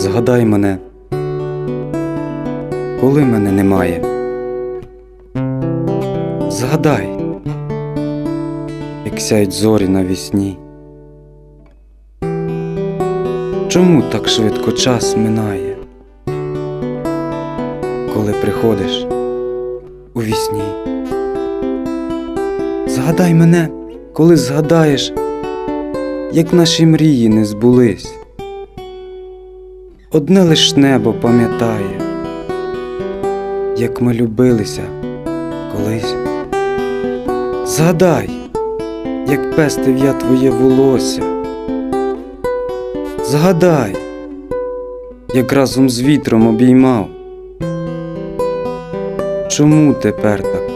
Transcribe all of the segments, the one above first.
Згадай мене, коли мене немає. Згадай, як сяють зорі навісні. Чому так швидко час минає, коли приходиш у вісні? Згадай мене, коли згадаєш, як наші мрії не збулись. Одне лиш небо пам'ятає, як ми любилися колись. Згадай, як пестив я твоє волосся. Згадай, як разом з вітром обіймав. Чому тепер так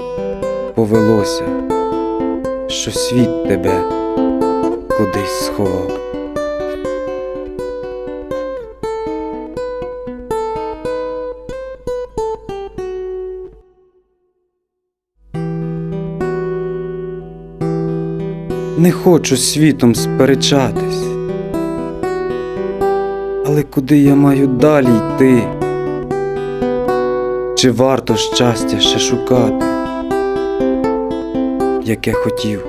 повелося, що світ тебе кудись сховав? Не хочу світом сперечатись, але куди я маю далі йти? Чи варто щастя ще шукати, яке хотів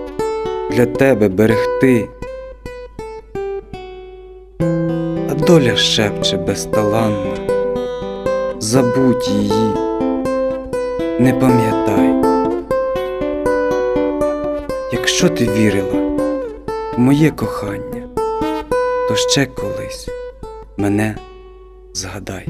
для тебе берегти? А доля шепче безталанна, забудь її, не пам'ятай. Якщо ти вірила в моє кохання, то ще колись мене згадай.